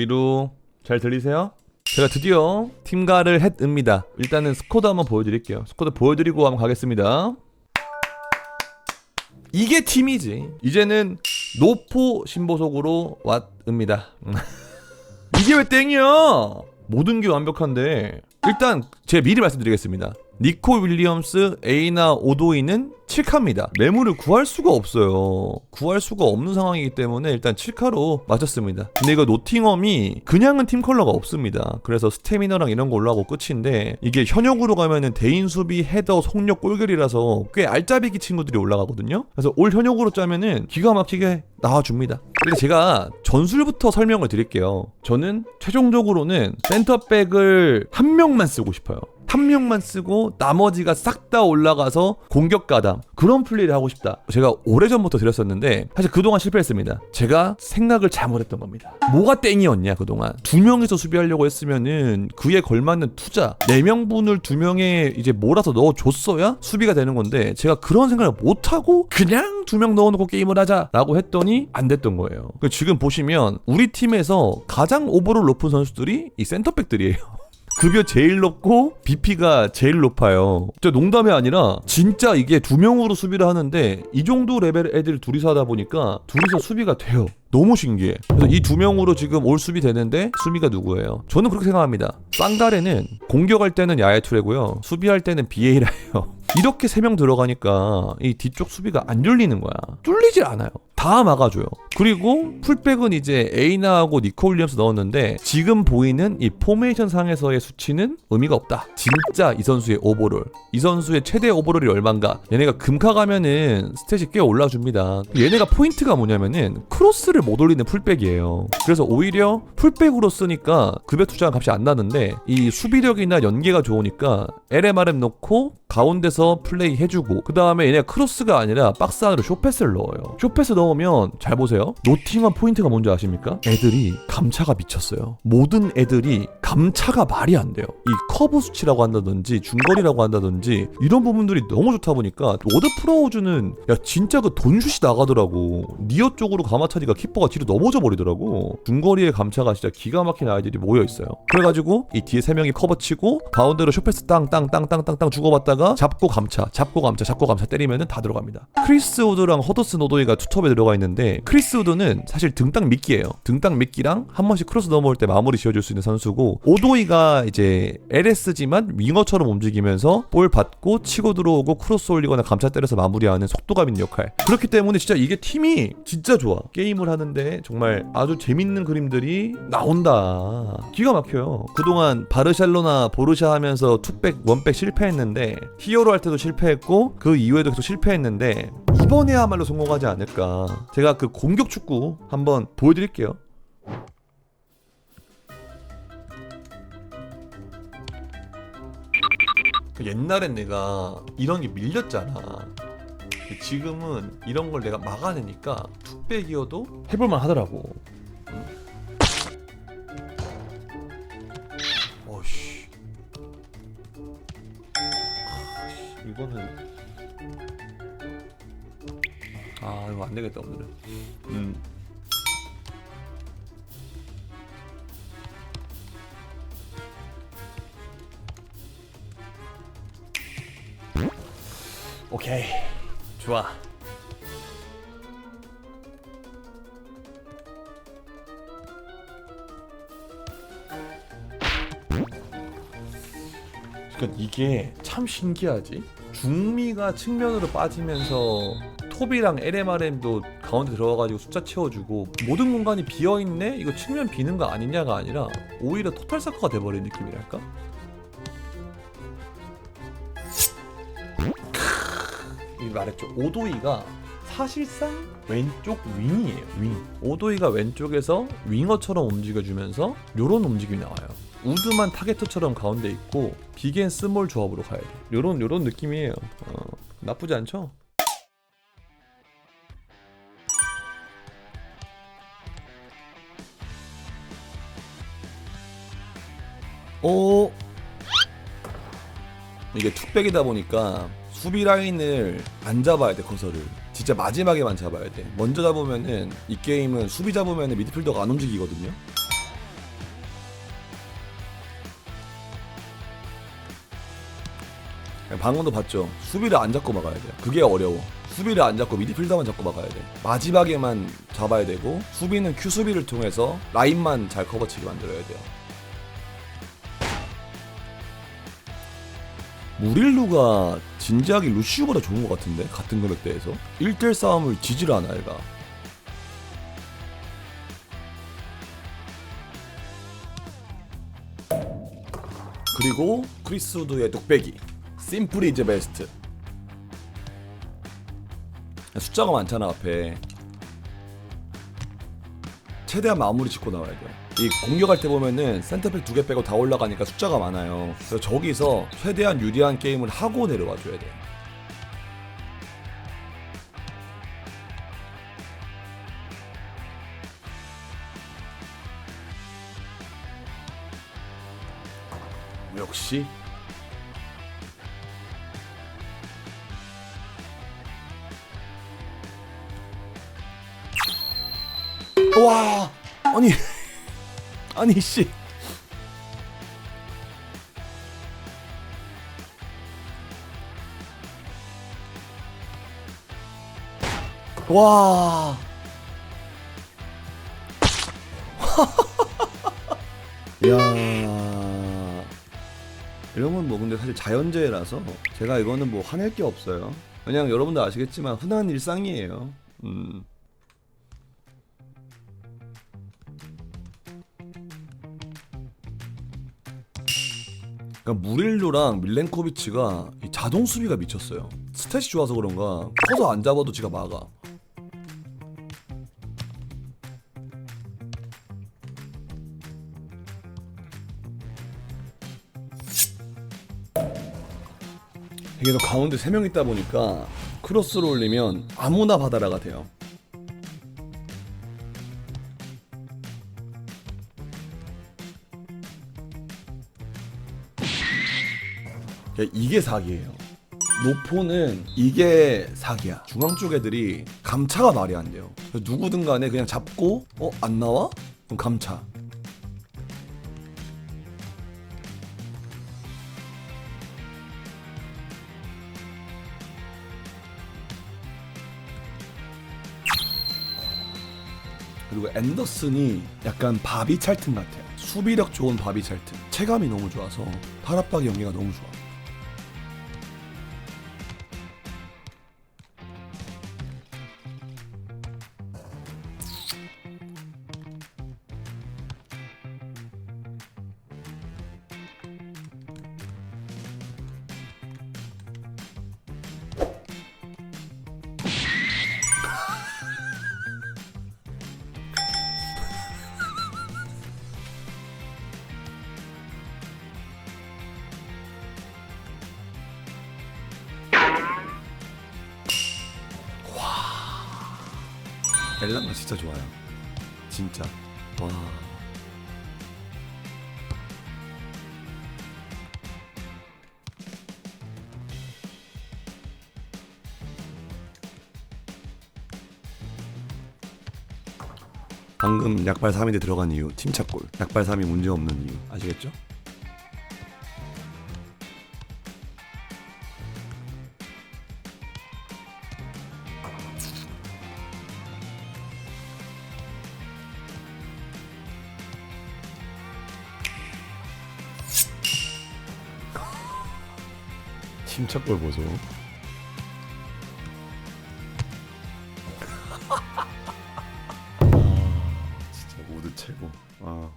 보이루 잘 들리세요? 제가 드디어 팀가를 했습니다. 일단은 스코드 한번 보여드릴게요. 스코드 보여드리고 한번 가겠습니다. 이게 팀이지. 이제는 노포 신보석으로 왔습니다. 이게 왜 땡이야? 모든 게 완벽한데 일단 제 미리 말씀드리겠습니다. 니코 윌리엄스, 에이나 오도이는 7카입니다. 매물을 구할 수가 없어요. 구할 수가 없는 상황이기 때문에 일단 7카로 맞췄습니다. 근데 이거 노팅엄이 그냥은 팀 컬러가 없습니다. 그래서 스태미너랑 이런 거 올라가고 끝인데 이게 현역으로 가면은 대인 수비, 헤더, 속력, 골결이라서 꽤 알짜배기 친구들이 올라가거든요. 그래서 올 현역으로 짜면은 기가 막히게 나와줍니다. 근데 제가 전술부터 설명을 드릴게요. 저는 최종적으로는 센터백을 한 명만 쓰고 싶어요. 한 명만 쓰고 나머지가 싹 다 올라가서 공격 가담 그런 플레이를 하고 싶다. 제가 오래전부터 드렸었는데 사실 그동안 실패했습니다. 제가 생각을 잘못했던 겁니다. 뭐가 땡이었냐 그동안 두 명이서 수비하려고 했으면은 그에 걸맞는 투자 네 명분을 두 명에 이제 몰아서 넣어줬어야 수비가 되는 건데 제가 그런 생각을 못 하고 그냥 두 명 넣어놓고 게임을 하자라고 했더니 안 됐던 거예요. 그 지금 보시면 우리 팀에서 가장 오버롤 높은 선수들이 이 센터백들이에요. 급여 제일 높고 BP가 제일 높아요. 진짜 농담이 아니라 진짜 이게 두 명으로 수비를 하는데 이 정도 레벨 애들 둘이서 하다 보니까 둘이서 수비가 돼요. 너무 신기해. 그래서 이 두 명으로 지금 올 수비 되는데 수비가 누구예요? 저는 그렇게 생각합니다. 쌍다레는 공격할 때는 야에투레고요. 수비할 때는 비에이라예요. 이렇게 세 명 들어가니까 이 뒤쪽 수비가 안 뚫리는 거야. 뚫리질 않아요. 다 막아줘요. 그리고 풀백은 이제 에이나하고 니코 윌리엄스 넣었는데 지금 보이는 이 포메이션 상에서의 수치는 의미가 없다. 진짜 이 선수의 오버롤. 이 선수의 최대 오버롤이 얼만가. 얘네가 금카 가면은 스탯이 꽤 올라줍니다. 얘네가 포인트가 뭐냐면은 크로스를 못 올리는 풀백이에요. 그래서 오히려 풀백으로 쓰니까 급여 투자한 값이 안 나는데 이 수비력이나 연계가 좋으니까 LMRM 넣고 가운데서 플레이 해주고 그 다음에 얘네가 크로스가 아니라 박스 안으로 쇼패스를 넣어요. 쇼패스 넣 으면 잘 보세요. 노팅한 포인트가 뭔지 아십니까? 애들이 감차가 미쳤어요. 모든 애들이 감차가 말이 안 돼요. 이 커브 수치라고 한다든지 중거리라고 한다든지 이런 부분들이 너무 좋다 보니까 워드 프로우즈는 야 진짜 그 돈슛이 나가더라고. 니어 쪽으로 가마차니까 키퍼가 뒤로 넘어져 버리더라고. 중거리의 감차가 진짜 기가 막힌 아이들이 모여 있어요. 그래가지고 이 뒤에 세 명이 커버 치고 가운데로 쇼패스 땅땅땅땅땅땅 주고받다가 잡고 감차, 잡고 감차, 잡고 감차 때리면은 다 들어갑니다. 크리스 우드랑 허더슨 오도이가 투톱에 들어가 있는데 크리스 우드는 사실 등딱 미끼예요. 등딱 미끼랑 한 번씩 크로스 넘어올 때 마무리 지어줄 수 있는 선수고 오도이가 이제 LS지만 윙어처럼 움직이면서 볼 받고 치고 들어오고 크로스 올리거나 감차 때려서 마무리하는 속도감 있는 역할. 그렇기 때문에 진짜 이게 팀이 진짜 좋아. 게임을 하는데 정말 아주 재밌는 그림들이 나온다. 기가 막혀요. 그동안 바르셀로나 보르샤 하면서 투백 원백 실패했는데 히어로 할 때도 실패했고 그 이후에도 계속 실패했는데 이번에야말로 성공하지 않을까. 제가 그 공격 축구 한번 보여드릴게요. 옛날엔 내가 이런 게 밀렸잖아. 지금은 이런 걸 내가 막아내니까 툭백이어도 해볼만 하더라고. 응? 어씨. 아, 이거는 아 이거 안 되겠다 오늘은. 음. 오케이 좋아. 그러니까 이게 참 신기하지. 중미가 측면으로 빠지면서 톱이랑 LMRM도 가운데 들어가가지고 숫자 채워주고 모든 공간이 비어있네? 이거 측면 비는 거 아니냐가 아니라 오히려 토탈 사커가 돼버린 느낌이랄까? 말했죠. 오도이가 사실상 왼쪽 윙이에요. 윙. 오도이가 왼쪽에서 윙어처럼 움직여주면서 요런 움직임이 나와요. 우드만 타겟터처럼 가운데 있고 비겐 스몰 조합으로 가야 돼. 요런 요런 느낌이에요. 어, 나쁘지 않죠? 오 이게 툭백이다 보니까 수비 라인을 안 잡아야 돼 커서를 진짜 마지막에만 잡아야 돼. 먼저 잡으면은 이 게임은 수비 잡으면은 미드필더가 안 움직이거든요. 방금도 봤죠. 수비를 안 잡고 막아야 돼. 그게 어려워. 수비를 안 잡고 미드필더만 잡고 막아야 돼. 마지막에만 잡아야 되고 수비는 큐 수비를 통해서 라인만 잘 커버치게 만들어야 돼요. 무릴루가 진지하게 루시우보다 좋은 것 같은데? 같은 금액대에서? 1대1 싸움을 지질 않아 얘가. 그리고 크리스우드의 뚝배기. 심플 이즈 베스트. 숫자가 많잖아 앞에 최대한 마무리 짓고 나와야 돼요. 이 공격할 때 보면은 센터백 두개 빼고 다 올라가니까 숫자가 많아요. 그래서 저기서 최대한 유리한 게임을 하고 내려와 줘야 돼요. 역시 와 아니 아니 씨 와. 야. 이런 건 뭐 근데 사실 자연재해라서 제가 이거는 뭐 화낼 게 없어요. 그냥 여러분들 아시겠지만 흔한 일상이에요. 음. 그러니까 무릴로랑 밀렌코비치가 이 자동 수비가 미쳤어요. 스탯이 좋아서 그런가 커서 안 잡아도 지가 막아. 이게 또 가운데 세명 있다 보니까 크로스를 올리면 아무나 받아라가 돼요. 야, 이게 사기예요. 노포는 이게 사기야. 중앙 쪽 애들이 감차가 말이 안 돼요. 누구든 간에 그냥 잡고 어 안 나와? 그럼 감차. 그리고 앤더슨이 약간 바비 찰튼 같아요. 수비력 좋은 바비 찰튼. 체감이 너무 좋아서 탈압박 연기가 너무 좋아. 엘란가 진짜 좋아요. 진짜. 와. 방금 약발 3인데 들어간 이유 팀착골 약발 3이 문제 없는 이유 아시겠죠? 팀착골 보소 진짜 모두 최고 아.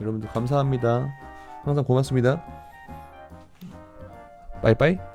여러분들 감사합니다. 항상 고맙습니다. 빠이빠이.